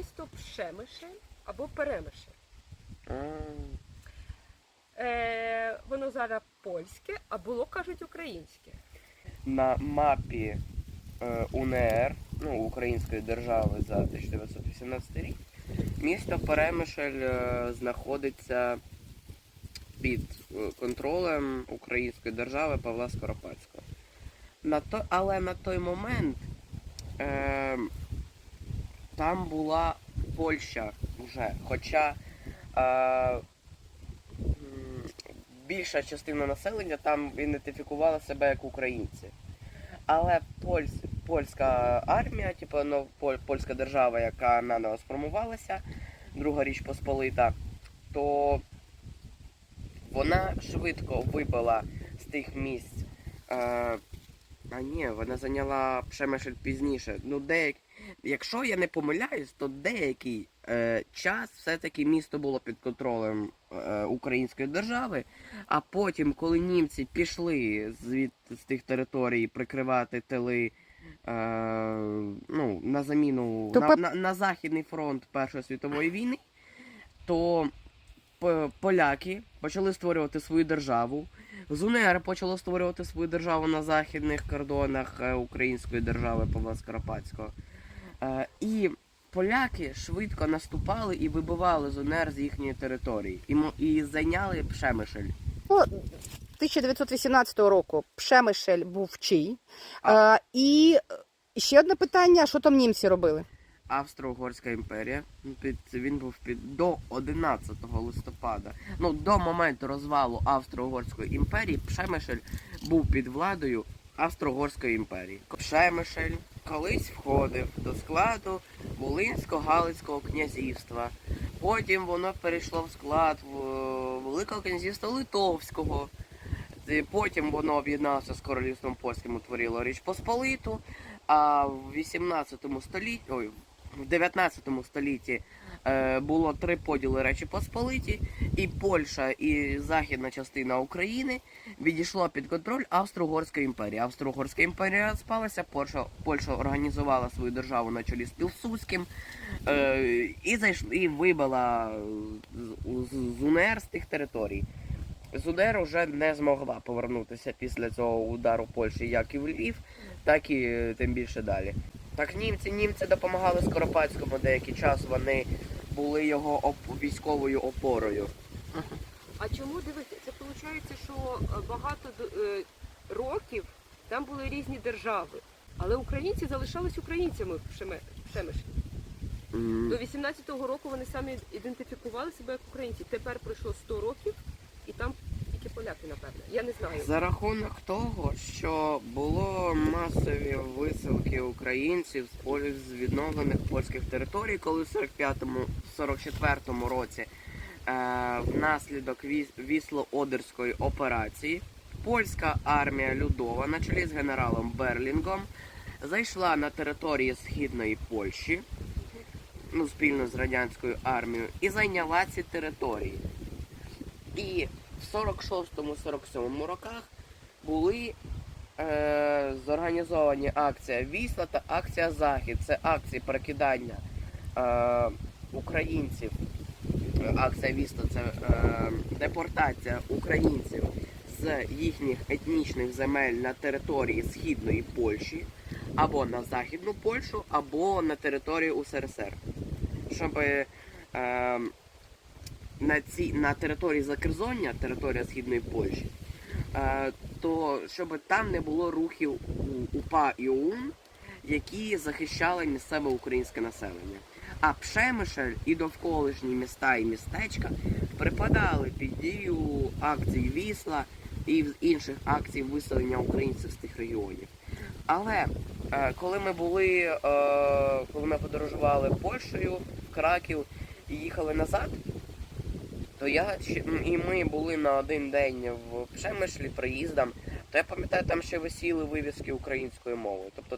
місто Пшемишель або Перемишель. Е, воно зараз польське, а було, кажуть, українське. На мапі е, УНР, ну, Української держави за 1918 рік, місто Перемишль е, знаходиться під е, контролем Української держави Павла Скоропадського. На то, але на той момент е, там була Польща вже, хоча е, більша частина населення там ідентифікувала себе як українці. Але польсь, польська армія, типу, ну, польська держава, яка наново сформувалася, Друга Річ Посполита, то вона швидко вибила з тих місць. Е, а ні, вона зайняла Пшемишель пізніше. Ну, деяк... Якщо я не помиляюсь, то деякий е, час все-таки місто було під контролем е, Української держави. А потім, коли німці пішли звід з тих територій прикривати тили е, ну, на заміну на, на, на Західний фронт Першої світової війни, то поляки почали створювати свою державу. ЗУНР почало створювати свою державу на західних кордонах е, Української держави Павла Скоропадського. Е, і поляки швидко наступали і вибивали ЗУНР з їхньої території. І, зайняли Пшемишель. Ну, 1918 року Пшемишель був чий. А- Е, і ще одне питання: що там німці робили? Австро-Угорська імперія. Під, він був під до 11 листопада. Ну, до моменту розвалу Австро-Угорської імперії Пшемишель був під владою Австро-Угорської імперії. Пшемишель колись входив до складу Волинсько-Галицького князівства. Потім воно перейшло в склад е, Великого князівства Литовського. Потім воно об'єдналося з королівством польським, утворило Річ Посполиту. А в 18 столітті, ой, в 19 столітті е, було три поділи Речі Посполиті, і Польща і західна частина України відійшла під контроль Австро-Угорської імперії. Австро-Угорська імперія спалася, Польща, Польща організувала свою державу на чолі з Пілсудським е, і зайш, і вибила з УНР з тих територій. ЗУНР вже не змогла повернутися після цього удару Польщі як і в Львів, так і е, тим більше далі. Так німці, німці допомагали Скоропадському деякий час, вони були його оп- військовою опорою. А чому дивіться? Це виходить, що е, багато е, років там були різні держави, але українці залишались українцями в Пшемишлі. До 18-го року вони самі ідентифікували себе як українці. Тепер пройшло 100 років, Я не знаю. За рахунок того, що було масові висилки українців з полі з відновлених польських територій, коли в 45-му, 44-му році е, внаслідок вісло-одерської операції польська армія Людова на чолі з генералом Берлінгом зайшла на території східної Польщі, ну спільно з радянською армією, і зайняла ці території. І в 46-47 роках були е, зорганізовані акція Вісла та акція Захід. Це акції перекидання е, українців. Акція Вісла це е, депортація українців з їхніх етнічних земель на території Східної Польщі, або на Західну Польщу, або на територію УСРСР. Щоб е, на цій на території Закерзоння, територія східної Польщі, е, то щоб там не було рухів у- УПА і ОУН, які захищали місцеве українське населення. А Пшемишель і довколишні міста і містечка припадали під дію акцій Вісла і інших акцій виселення українців з тих регіонів. Але е, коли ми були, е, коли ми подорожували Польщею в Краків і їхали назад, то я і ми були на один день в Пшемишлі приїздом, то я пам'ятаю, там ще висіли вивіски українською мовою. Тобто